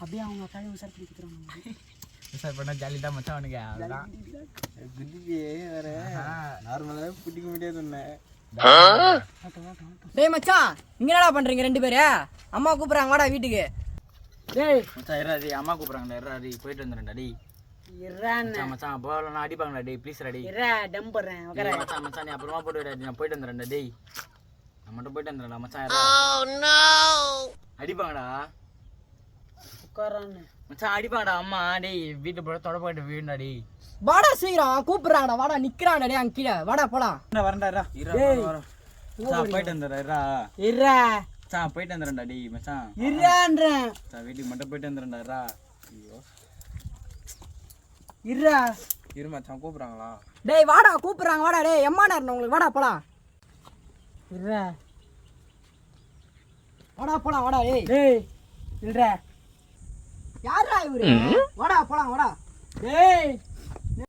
அப்படியே அவங்க கழுவு சார் பிடிக்கிறாங்க சார் பண்ணா ஜாலி தான் மச்சான் அவனுக்கு. அதுதான் குதிப்பியே வேற. நார்மலாவே பிடிக்க முடியாது உன்னை டேய் மச்சான் இங்க என்னடா பண்றீங்க ரெண்டு பேரு? அம்மா கூப்பிடுறாங்க வாடா வீட்டுக்கு. டேய். மச்சான் அம்மா கூப்பிட்றாங்கடா போயிட்டு வந்துடுறேன்டா டேய். மச்சான் டேய் ப்ளீஸ் இரா மச்சான் மச்சான் நீ அப்புறமா போட்டு விடாது நான் போயிட்டு வந்துடுறேன்டா டேய். நான் மட்டும் போயிட்டு வந்துடுறேன்டா மச்சான் இருடா. அடிப்பாங்கடா உட்காரான்னு மச்சான் அடிப்பாங்கடா அம்மா டேய் வீட்டு போட தொட போயிட்டு வீடுடா டேய். வாடா சீக்கிரம் கூப்பிடுறாங்கடா வாடா நிக்கிறான்டா டேய் அங்க கீழே வாடா போலாம் வரண்டா. மச்சான் போயிட்டு வந்துடுறேன் இருடா இரா மச்சான் போயிட்டு வந்துடுறேன்டா டேய் மச்சான். வீட்டுக்கு மட்டும் போயிட்டு வந்துடுறேன்டா ஐயோ. இரா இரு மச்சான் கூப்பிடுறாங்களா? டேய் வாடா கூப்பிடுறாங்க. வாடா டேய் எம்மா நேரம் உங்களுக்கு? வாடா போலாம். இரா வாடா போலாம் வாடா டேய் டேய். இல்லடா யாரா இவரு? வாடா போலாம் வாடா. டேய்.